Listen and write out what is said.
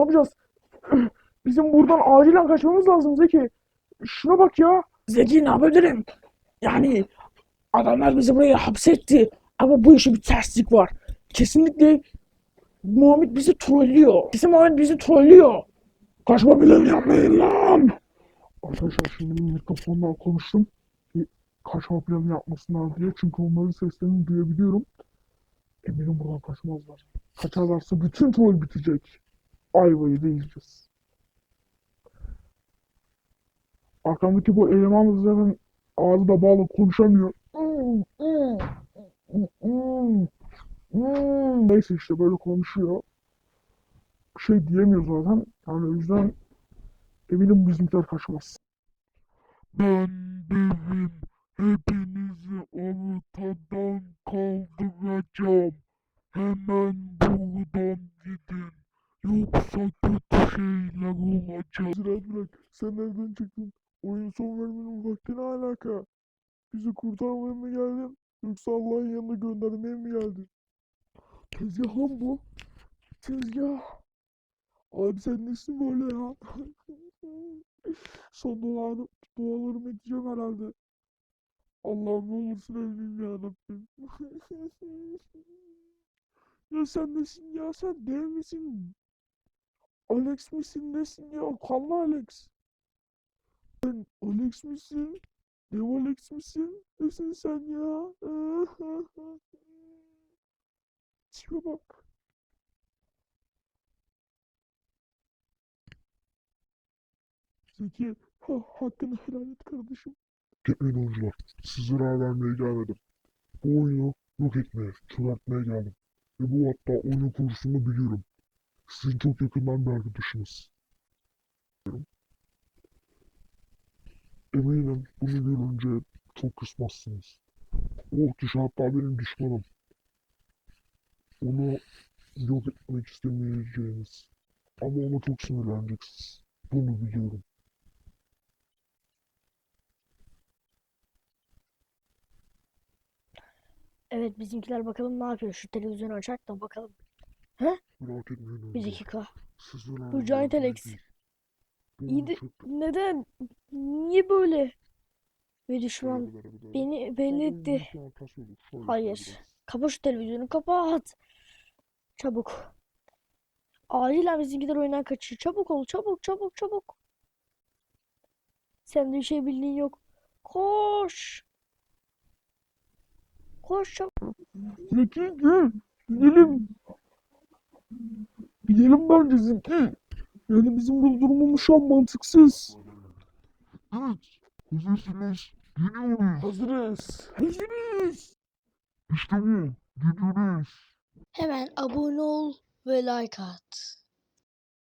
yapacağız? Bizim buradan acilen kaçmamız lazım Zeki. Şuna bak ya. Zeki ne yapabilirim? Yani adamlar bizi buraya hapsetti. Ama bu işe bir terslik var. Kesinlikle Muhammed bizi trollüyor. Kesin Muhammed bizi trollüyor. Kaçma bile yapmayın lan. Arkadaşlar şimdi mikrofonla konuştum. Bir kaçma planı yapmasınlar diye. Çünkü onların seslerini duyabiliyorum. Eminim buradan kaçmazlar. Kaçarlarsa bütün troll bitecek. Ayvayı da yiyeceğiz. Arkamdaki bu eleman zaten ağzı da bağlı konuşamıyor. Neyse işte böyle konuşuyor. Bir şey diyemiyor zaten. Yani o yüzden eminim bizimkiler kaçmaz. Ben devim. Hepinizi ortadan kaldıracağım. Hemen buradan gidin. Yoksa kötü şeyler olacak. Bırak bırak. Sen nereden çıktın? Oyun son vermenin vakti ne alaka? Bizi kurtarmaya mı geldin? Yoksa Allah'ın yanına göndermeye mi geldin? Tezgah lan bu. Tezgah. Abi sen nesin böyle ya? Son dualarımı, dualarımı edeceğim herhalde. Allah'ım ne olursun ölmeyeyim ya Rabbim. ya sen nesin ya? Sen dev misin? Alex misin nesin ya? Kanlı Alex. Sen Alex misin? Dev Alex misin? Nesin sen ya? Tipe bak. Zeki, ha, hakkını helal et kardeşim. Gitmeyin oyuncular. Zarar vermeye gelmedim. Bu oyunu yok etmeye, çökertmeye geldim. Ve bu hatta oyunun kurucusunu biliyorum. Sizin çok yakından bir arkadaşınız. Eminim bunu görünce çok kısmazsınız. O kişi hatta benim düşmanım. Onu yok etmek istemeyeceğiniz. Ama ona çok sinirleneceksiniz. Bunu biliyorum. Evet bizimkiler bakalım ne yapıyor. Şu televizyonu açak da bakalım. Merak etmeyin Bir oyuncular. dakika. Sizlere Bu Giant Alex. İyi de neden? Niye böyle? Ve düşman beni belli etti. Hayır. Kapa şu televizyonu kapat. Çabuk. Acilen bizimkiler oyundan kaçıyor. Çabuk ol çabuk çabuk çabuk. Sen de bir şey bildiğin yok. Koş. Koş çabuk. Zeki gel. Gidelim. Gidelim bence Zeki. Yani bizim bu durumumuz şu an mantıksız. Evet. Hazırsınız. Geliyoruz. Hazırız. Hazırız. İşte bu. Gidiyoruz. Hemen abone ol ve like at.